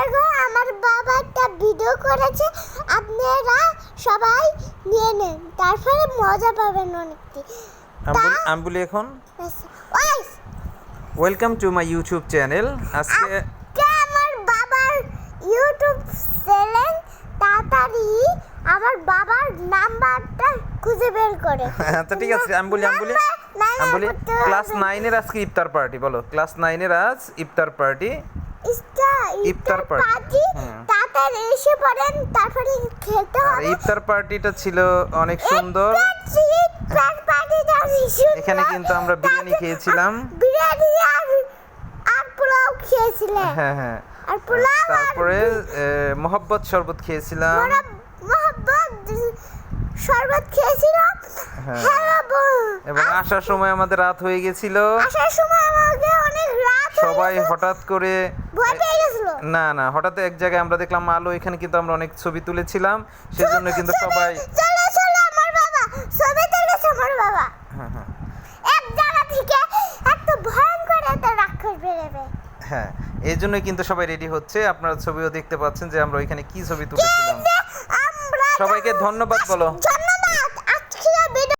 দেখো আমার বাবা একটা ভিডিও করেছে। আপনারা সবাই নিয়ে নেন তারপরে মজা পাবেন অনেকটি। আমি বলি- এখন? Welcome to my YouTube channel আজকে আমার বাবার ইউটিউব চ্যানেল তাড়াতাড়ি আমার বাবার নাম্বারটা খুঁজে বের করে। আচ্ছা ঠিক আছে আমি বলি আমি বলি আমি বলি ক্লাস। নাইনের আজকে ইফতার পার্টি বলো। ক্লাস নাইনের আজ ইফতার পার্টি ইফতার পার্টি হুম। তাড়াতাড়ি এসে পড়েন তারপরে খেতে হবে। ইফতার পার্টিটা ছিল অনেক সুন্দর। এখানে কিন্তু আমরা বিরিয়ানি খেয়েছিলাম। বিরিয়ানি আর পোলাও খেয়েছিলেন। হ্যাঁ হ্যাঁ। আর পোলাও তারপরে মোহাব্বত শরবত খেয়েছিলাম। শরবত খেয়েছিলাম। হ্যাঁ। হ্যাঁ এবং আসার সময় আমাদের রাত হয়ে গেছিল। আসার সময় হয়ে সবাই হঠাৎ করে না না হঠাৎ এক জায়গায় আমরা দেখলাম আলো এখানে কিন্তু আমরা অনেক ছবি তুলেছিলাম। সেজন্য কিন্তু সবাই চলো চলো আমার বাবা ছবি তুলেছে আমার বাবা। হ্যাঁ হ্যাঁ। এক জায়গা থেকে একটা ভয়ঙ্কর একটা রাক্ষস বেরোবে হ্যাঁ এই জন্যই কিন্তু সবাই রেডি হচ্ছে। আপনারা ছবিও দেখতে পাচ্ছেন যে আমরা ওইখানে কি ছবি তুলেছিলাম। সবাইকে ধন্যবাদ বলো।